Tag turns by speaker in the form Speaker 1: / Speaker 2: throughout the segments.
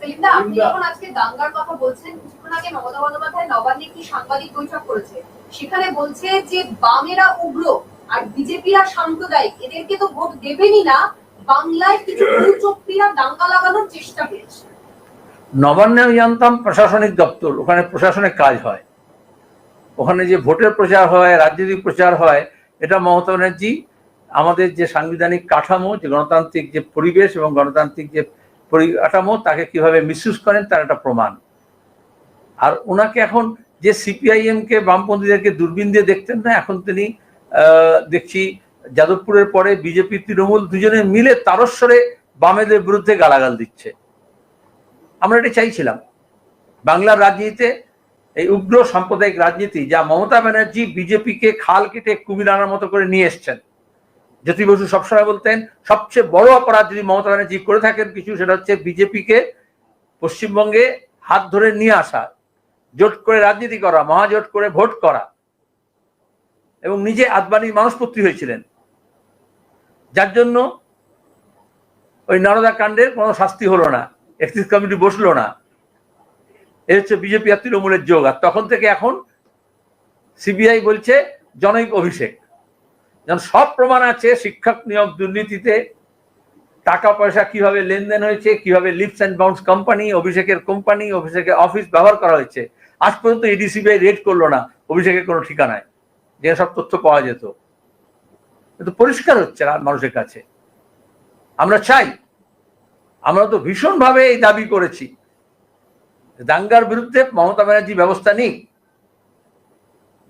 Speaker 1: সেলিমদা আপনি যখন আজকে দাঙ্গার কথা বলছেন কিছুক্ষণ আগে মমতা বন্দ্যোপাধ্যায় নবান্নে একটি সাংবাদিক বৈঠক করেছে। সেখানে বলছে যে বামেরা উগ্র আর বিজেপিরা সাম্প্রদায়িক। এদেরকে তো ভোট দেবেনই না। বাংলায় কিছু চক্রীরা দাঙ্গা লাগানোর চেষ্টা করছে।
Speaker 2: নবান্নে জানতাম প্রশাসনিক দপ্তর ওখানে প্রশাসনিক কাজ হয়। ওখানে যে ভোটের প্রচার হয় রাজনৈতিক প্রচার হয় এটা মমতা ব্যানার্জি আমাদের যে সাংবিধানিক কাঠামো যে গণতান্ত্রিক যে পরিবেশ এবং গণতান্ত্রিক যে পরিকাঠামো তাকে কীভাবে মিসইউজ করেন তার একটা প্রমাণ। আর ওনাকে এখন যে সিপিআইএম কে বামপন্থীদেরকে দূরবীন দিয়ে দেখতেন না, এখন তিনি দেখছি যাদবপুরের পরে বিজেপি তৃণমূল দুজনে মিলে তারস্বরে বামেদের বিরুদ্ধে গালাগাল দিচ্ছে। আমরা এটা চাইছিলাম। বাংলার রাজনীতিতে এই উগ্র সাম্প্রদায়িক রাজনীতি যা মমতা ব্যানার্জি বিজেপিকে খাল কেটে কুমির আনার মতো করে নিয়ে এসছেন জ্যোতি বসু সবসময় বলতেন, সবচেয়ে বড় অপরাধ যদি মমতা ব্যানার্জি করে থাকেন কিছু, সেটা হচ্ছে বিজেপিকে পশ্চিমবঙ্গে হাত ধরে নিয়ে আসা, জোট করে রাজনীতি করা, মহাজোট করে ভোট করা, এবং নিজে আদবানির মানুষপত্রী হয়েছিলেন। যার জন্য ওই নারদা কাণ্ডের কোনো শাস্তি হলো না, এক্সিস কমিটি বসল না। এ হচ্ছে বিজেপি আর তৃণমূলের যোগ, আর তখন থেকে এখন সিবিআই বলছে জনৈক অভিষেক। যেমন সব প্রমাণ আছে, শিক্ষক নিয়োগ দুর্নীতিতে টাকা পয়সা কীভাবে লেনদেন হয়েছে, কীভাবে লিপস অ্যান্ড বাউন্স কোম্পানি অভিষেকের কোম্পানি অভিষেকের অফিস ব্যবহার করা হয়েছে। আজ পর্যন্ত ইডি সিবিআই রেড করল না, অভিষেকের কোনো ঠিকানায়। যে সব তথ্য পাওয়া যেত। কিন্তু পরিষ্কার হচ্ছে না মানুষের কাছে। আমরা চাই, আমরা তো ভীষণভাবে এই দাবি করেছি। দাঙ্গার বিরুদ্ধে মমতা ব্যানার্জি ব্যবস্থা নেই।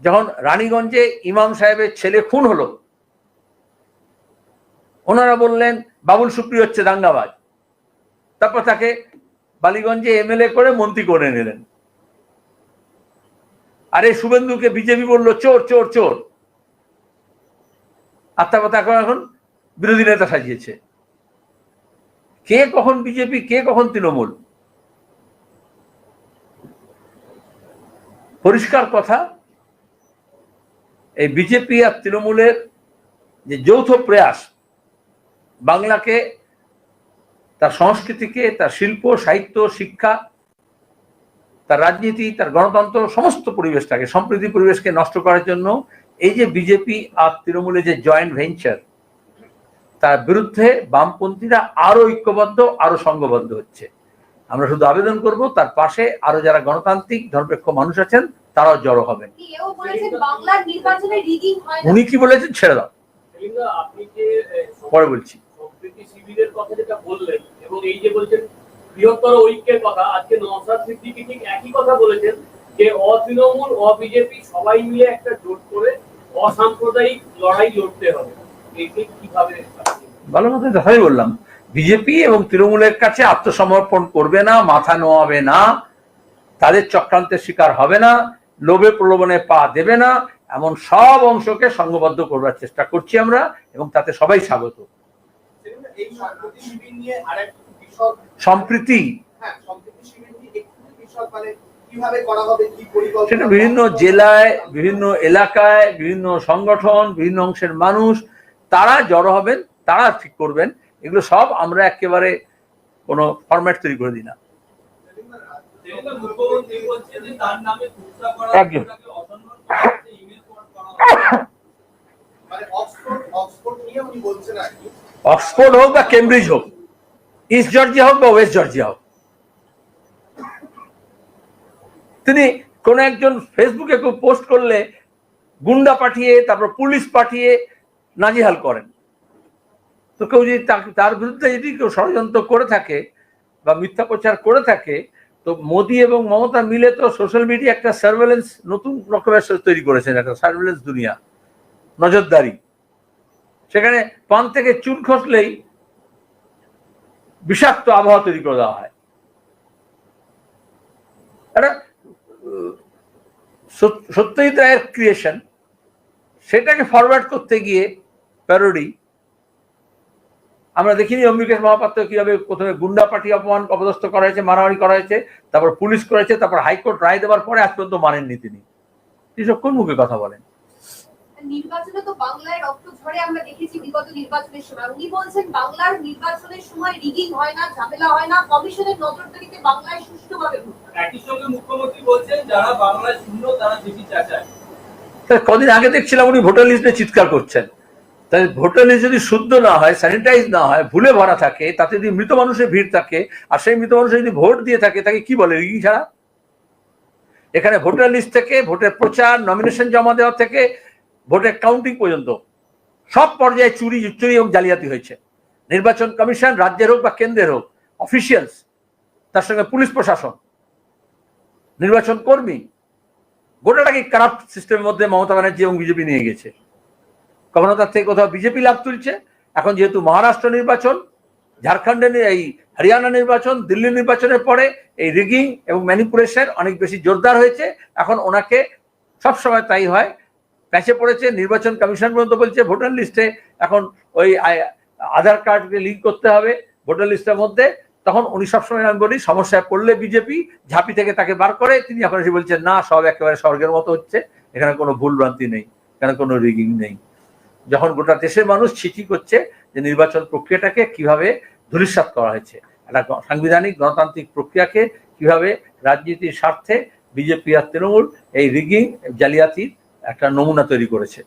Speaker 2: যখন রানীগঞ্জে ইমাম সাহেবের ছেলে খুন হলো ওনারা বললেন, বাবুল সুপ্রিয় হচ্ছে দাঙ্গাবাজ। তারপর তাকে বালিগঞ্জে এমএলএ করে মন্ত্রী করে নিলেন। আরে শুভেন্দুকে বিজেপি বলল, চোর চোর চোর। আর তারপর তাকে এখন বিরোধী নেতা সাজিয়েছে। কে কখন বিজেপি, কে কখন তৃণমূল? পরিষ্কার কথা, এই বিজেপি আর তৃণমূলের যে যৌথ প্রয়াস বাংলাকে তার সংস্কৃতিকে তার শিল্প সাহিত্য শিক্ষা তার রাজনীতি তার গণতন্ত্র সমস্ত পরিবেশটাকে সম্প্রীতি পরিবেশকে নষ্ট করার জন্য এই যে বিজেপি আর তৃণমূলের যে জয়েন্ট ভেঞ্চার তার বিরুদ্ধে বামপন্থীরা আরও ঐক্যবদ্ধ আরও সংঘবদ্ধ হচ্ছে। আমরা শুধু আবেদন করব তার পাশে আরও যারা গণতান্ত্রিক ধর্মপেক্ষ মানুষ আছেন তারাও জড়ো হবেন।
Speaker 1: হয়
Speaker 2: উনি কি বলেছেন? ছেড়ে দাও। পরে বলছি।
Speaker 3: সম্প্রীতি শিবিরের কথা যেটা বললেন এবং এই যে বলছেন বৃহত্তর ঐক্যের কথা, আজকে সিদ্দিকী ঠিক একই কথা বলেছেন যে অতৃণমূল, অবিজেপি সবাই মিলে একটা জোট করে অসাম্প্রদায়িক লড়াই লড়তে হবে। কীভাবে
Speaker 2: ভালো মতো দেখাই বললাম। বিজেপি এবং তৃণমূলের কাছে আত্মসমর্পণ করবে না, মাথা নোয়াবে না, তাদের চক্রান্তের শিকার হবে না, লোভে প্রলোভনে পা দেবে না, এমন সব অংশকে সংঘবদ্ধ করবার চেষ্টা করছি আমরা এবং তাতে সবাই স্বাগত।
Speaker 4: সম্প্রতি শিবির নিয়ে আরেক বিশদ
Speaker 2: সম্প্রীতি।
Speaker 4: হ্যাঁ মানে কীভাবে করা হবে কি পরিকল্পনা
Speaker 2: সেটা বিভিন্ন জেলায় বিভিন্ন এলাকায় বিভিন্ন সংগঠন বিভিন্ন অংশের মানুষ তারা জড়ো হবেন তারা ঠিক করবেন। এগুলো সব আমরা একেবারে কোনো ফরম্যাট তৈরি করে দিই না।
Speaker 3: সেলিমদা,
Speaker 4: অক্সফোর্ড অক্সফোর্ড
Speaker 2: হোক বা কেমব্রিজ হোক, ইস্ট জর্জিয়া হোক বা ওয়েস্ট জর্জিয়া হোক। তিনি কোন একজন ফেসবুকে কেউ পোস্ট করলে গুন্ডা পাঠিয়ে, তারপর পুলিশ পাঠিয়ে নাজিহাল করেন। তো কেউ যদি তার বিরুদ্ধে যদি কেউ ষড়যন্ত্র করে থাকে বা মিথ্যা প্রচার করে থাকে, তো মোদি এবং মমতা মিলে তো সোশ্যাল মিডিয়া একটা সার্ভেলেন্স নতুন রকমের তৈরি করেছেন, একটা সার্ভেলেন্স দুনিয়া। নজরদারি। সেখানে পান থেকে চুন খসলেই বিষাক্ত আবহাওয়া তৈরি করে দেওয়া হয়। একটা সত্যজিৎ রায়ের ক্রিয়েশন সেটাকে ফরওয়ার্ড করতে গিয়ে প্যারোডি আমরা দেখিনি অম্বিকেশ মহাপাত্র কীভাবে প্রথমে গুন্ডা পার্টি অপমান অপদস্থ করা হয়েছে মারামারি করা হয়েছে তারপর পুলিশ করেছে, তারপর হাইকোর্ট রায় দেওয়ার পরে আজ পর্যন্ত মানেননি তিনি। এসব কোন মুখে কথা বলেন?
Speaker 1: নির্বাচনে তো বাংলায় রক্ত ঝরে আমরা দেখেছি বিগত নির্বাচনের সময়। উনি বলছেন বাংলার নির্বাচনের সময় রিগিং হয় না ঝামেলা হয় না কমিশনের নজরদারিতে বাংলায় সুষ্ঠুভাবে
Speaker 5: একই সঙ্গে মুখ্যমন্ত্রী বলছেন যারা বাংলা শূন্য তারা বেশি চাচায়।
Speaker 2: কদিন আগে দেখছিলাম উনি ভোটার লিস্টে চিৎকার করছেন। তাই ভোটার লিস্ট যদি শুদ্ধ না হয় স্যানিটাইজ না হয় ভুলে ভরা থাকে তাতে যদি মৃত মানুষের ভিড় থাকে আর সেই মৃত মানুষ যদি ভোট দিয়ে থাকে তাকে কি বলে রিগিং ছাড়া? এখানে ভোটার লিস্ট থেকে ভোটের প্রচার নমিনেশন জমা দেওয়া থেকে ভোটের কাউন্টিং পর্যন্ত সব পর্যায়ে চুরি চুরি হোক জালিয়াতি হয়েছে। নির্বাচন কমিশন রাজ্যের হোক বা কেন্দ্রের হোক অফিসিয়ালস তার সঙ্গে পুলিশ প্রশাসন, নির্বাচন কর্মী গোটাটাকে কারাপ্ট সিস্টেমের মধ্যে মমতা ব্যানার্জি এবং বিজেপি নিয়ে গেছে। কখনো তার থেকে কোথাও বিজেপি লাভ তুলছে? এখন যেহেতু মহারাষ্ট্র নির্বাচন ঝাড়খণ্ডে নি- এই হরিয়ানা নির্বাচন দিল্লি নির্বাচনের পরে এই রিগিং এবং ম্যানিপুলেশন অনেক বেশি জোরদার হয়েছে। এখন ওনাকে সবসময় তাই হয় প্যাচে পড়েছে, নির্বাচন কমিশন পর্যন্ত বলছে, ভোটার লিস্টে এখন ওই আধার কার্ডকে লিঙ্ক করতে হবে ভোটার লিস্টের মধ্যে। তখন উনি সবসময় আমি বলি সমস্যায় পড়লে বিজেপি ঝাঁপি থেকে তাকে বার করে। তিনি এখন এসে বলছেন, না, সব একেবারে স্বর্গের মতো হচ্ছে। এখানে কোনো ভুল ভ্রান্তি নেই। এখানে কোনো রিগিং নেই। যখন গোটা দেশের মানুষ ছিটি করছে যে নির্বাচন প্রক্রিয়াটাকে কীভাবে ধূলিসাৎ করা হয়েছে, একটা সাংবিধানিক গণতান্ত্রিক প্রক্রিয়াকে কীভাবে রাজনীতির স্বার্থে বিজেপি আর তৃণমূল এই রিগিং জালিয়াতির একটা নমুনা তৈরি করেছে।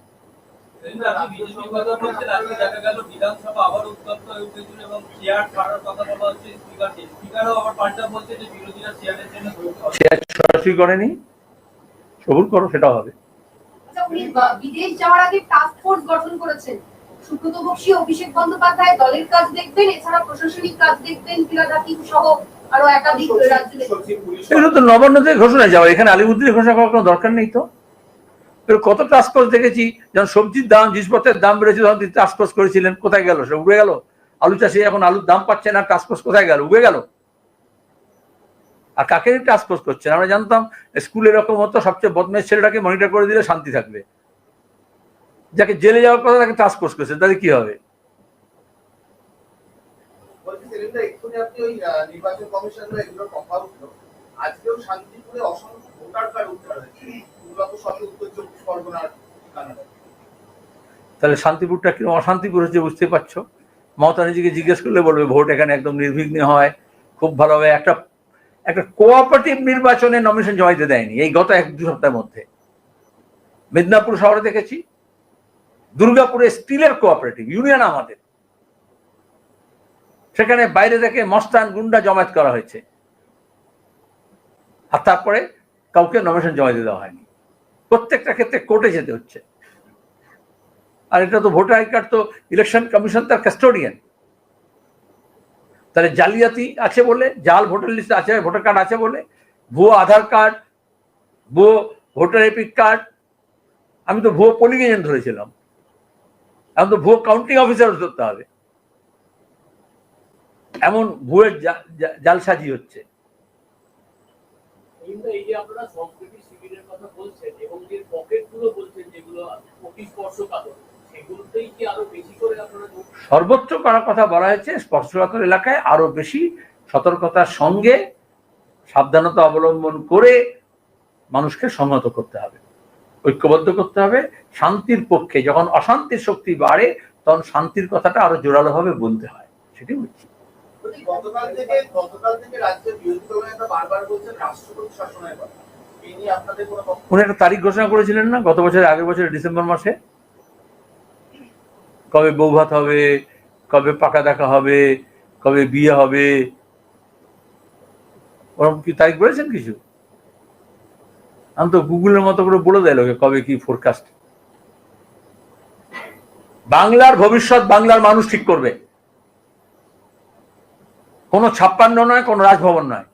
Speaker 5: কিন্তু আপনি বিজেপির কথা বলছেন আজকে দেখা গেল বিধানসভা আবার উত্তপ্ত উঠেছিল এবং চেয়ার ছাড়ার কথা বলা হচ্ছে স্পিকারকে স্পিকারও আবার পাল্টা বলছে যে বিরোধীরা চেয়ারের জন্য ধৈর্য ধরে।
Speaker 2: সে আর সরাসরি করেনি। সবুর করো সেটাও হবে।
Speaker 1: আচ্ছা বিদেশ যাওয়ার আগে টাস্ক ফোর্স গঠন করেছেন। সুব্রত বক্সী অভিষেক বন্দ্যোপাধ্যায় দলের কাজ দেখবেন এছাড়া প্রশাসনিক কাজ দেখবেন হাকিম সহ আরও একাধিক রাজ্য
Speaker 2: এগুলো তো নবান্নতে ঘোষণা যাওয়া এখানে আলিমুদ্দিনের ঘোষণা করার কোনো দরকার নেই তো? কত টাস্ক ফোর্স দেখেছি? যখন সবজির দাম, জিনিসপত্রের দাম বেড়েছে তখন তিনি টাস্ক ফোর্স করেছিলেন, কোথায় গেল? সে উড়ে গেল? আলু চাষি এখন আলুর দাম পাচ্ছে না টাস্ক ফোর্স কোথায় গেল? উড়ে গেল। আর কাকে টাস্ক ফোর্স করছেন? আমরা জানতাম স্কুলে এরকম হতো, সবচেয়ে বদমেশ ছেলেটাকে মনিটর করে দিলে শান্তি থাকবে। যাকে জেলে যাওয়ার কথা তাকে টাস্ক ফোর্স করছে, তাহলে কি হবে?
Speaker 4: আজকেও শান্তিপুরে অসংখ্য ভোটার কার্ড উদ্ধার হয়েছে।
Speaker 2: তাহলে শান্তিপুরটা কি অশান্তিপুর হচ্ছে বুঝতে পারছ? মমতা নিজেকে জিজ্ঞেস করলে বলবে ভোট এখানে একদম নির্বিঘ্নে হয়, খুব ভালোভাবে একটা একটা কোঅপারেটিভ নির্বাচনে নমিনেশন জমা দিতে দেয়নি, এই গত এক দু সপ্তাহের মধ্যে। মেদিনীপুর শহরে দেখেছি, দুর্গাপুরে স্টিলের কোঅপারেটিভ ইউনিয়ন আমাদের। সেখানে বাইরে থেকে মস্তান গুন্ডা জমায়েত করা হয়েছে। আর তারপরে কাউকে নমিনেশন জমা দেওয়া হয়নি। প্রত্যেকটা ক্ষেত্রে কোর্টে যেতে হচ্ছে। আর এটা তো ভোটার আই কার্ড তো ইলেকশন কমিশন তার কাস্টোডিয়ান। তাহলে জালিয়াতি আছে বলে, জাল ভোটার লিস্ট আছে, ভোটার কার্ড আছে বলে, ভুয়ো আধার কার্ড, ভুয়ো ভোটার এপিক কার্ড, আমি তো ভুয়ো পোলিং এজেন্ট ধরেছিলাম। এখন তো ভুয়ো কাউন্টিং অফিসার ধরতে হবে। এমন ভুয়ের জা- জা- জালসাজি হচ্ছে। সর্বোচ্চ করার কথা বলা হয়েছে স্পর্শকাতর এলাকায় আরও বেশি সতর্কতার সঙ্গে সাবধানতা অবলম্বন করে মানুষকে সংহত করতে হবে ঐক্যবদ্ধ করতে হবে শান্তির পক্ষে যখন অশান্তির শক্তি বাড়ে তখন শান্তির কথাটা আরও জোরালোভাবে বলতে হয় সেটি বলছি,
Speaker 4: গতকাল থেকে গতকাল থেকে রাজ্যের বিরোধী দল নেতা বারবার বলছেন রাষ্ট্রপতি শাসনের কথা
Speaker 2: উনি একটা তারিখ ঘোষণা করেছিলেন না, গত বছরের আগের বছরের ডিসেম্বর মাসে? কবে বৌভাত হবে, কবে পাকা দেখা হবে, কবে বিয়ে হবে? ওরকম কি তারিখ বলেছেন কিছু? আমি তো গুগলের মতো করে বলে দেয় লোকে কবে কি ফোরকাস্ট বাংলার ভবিষ্যৎ বাংলার মানুষ ঠিক করবে। কোনো ছাপ্পান্ন নয়, কোনো রাজভবন নয়।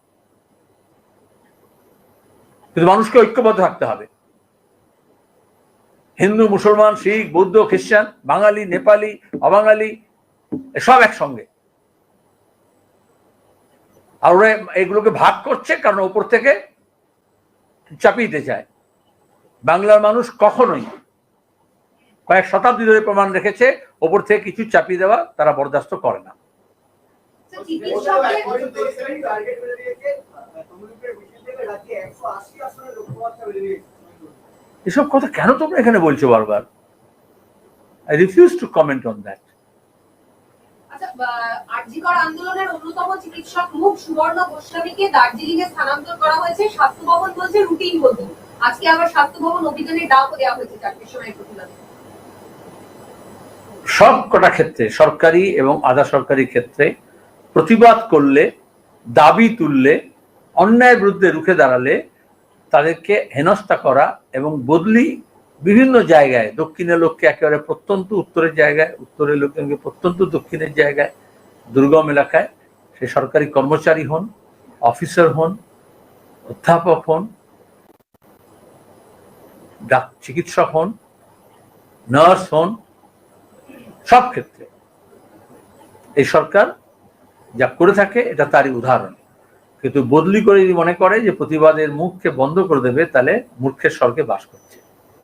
Speaker 2: কিন্তু মানুষকে ঐক্যবদ্ধ থাকতে হবে। হিন্দু, মুসলমান, শিখ, বৌদ্ধ, খ্রিস্টান, বাঙালি, নেপালি, অবাঙালি, সব একসঙ্গে। আর ওরা এগুলোকে ভাগ করছে কারণ ওপর থেকে চাপিয়ে চায়। বাংলার মানুষ কখনোই কয়েক শতাব্দী ধরে প্রমাণ রেখেছে, ওপর থেকে কিছু চাপিয়ে দেওয়া তারা বরদাস্ত করে না। এসব কথা কেন তোমরা এখানে বলছো বারবার? I refuse to comment on that
Speaker 1: আচ্ছা আরজিকর আন্দোলনের অন্যতম চিকিৎসক মুখ সুবর্ণ গোস্বামীকে দার্জিলিং এ স্থানান্তর করা হয়েছে। স্বাস্থ্য ভবন বলছে রুটিন আজকে আবার স্বাস্থ্য ভবন অভিযানের ডাকও দেওয়া হয়েছে চারটের সময় প্রতিবাদে।
Speaker 2: সব কটা ক্ষেত্রে সরকারি এবং আধা সরকারি ক্ষেত্রে প্রতিবাদ করলে, দাবি তুললে, অন্যায়ের বিরুদ্ধে রুখে দাঁড়ালে তাদেরকে হেনস্থা করা এবং বদলি বিভিন্ন জায়গায়, দক্ষিণের লোককে একেবারে প্রত্যন্ত উত্তরের জায়গায়, উত্তরের লোককে প্রত্যন্ত দক্ষিণের জায়গায়, দুর্গম এলাকায় সে সরকারি কর্মচারী হন, অফিসার হন, অধ্যাপক হন চিকিৎসক হন, নার্স হন, সব ক্ষেত্রে। এই সরকার যা করে থাকে, এটা তারই উদাহরণ। কিন্তু বদলি করে যদি মনে করে যে প্রতিবাদের মুখকে বন্ধ করে দেবে, তাহলে মূর্খের স্বর্গে বাস করছে।